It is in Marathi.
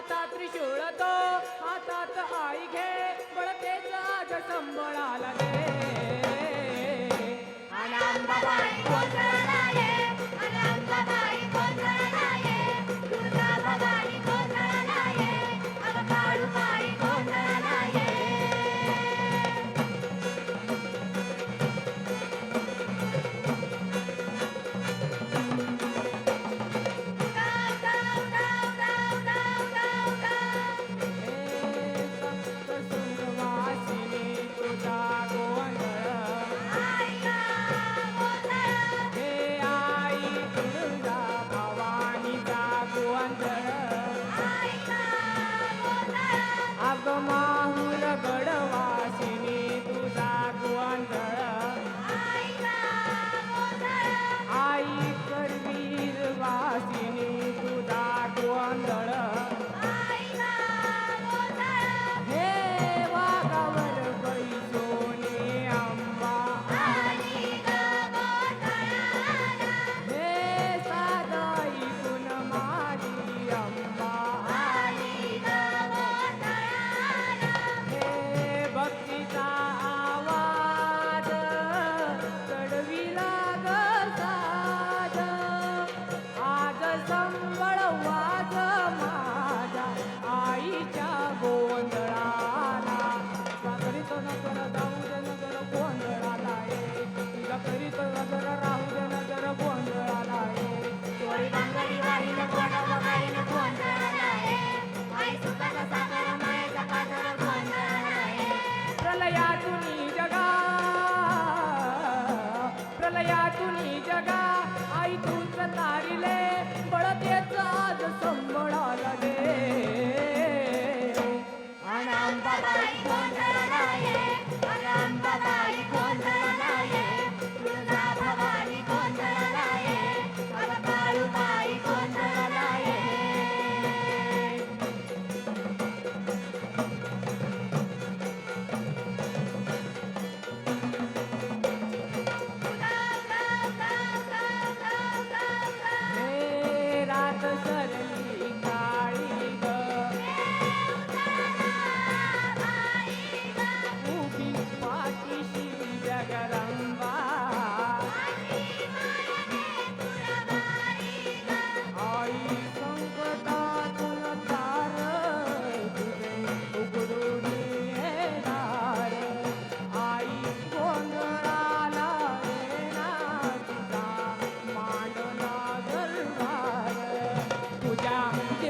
हातात त्रिशूळ तो हातात आई घे बळतेच आज संबळाला दे. तुम्ही जगा आई तूच तारिले बळतेच आज संबळा लगे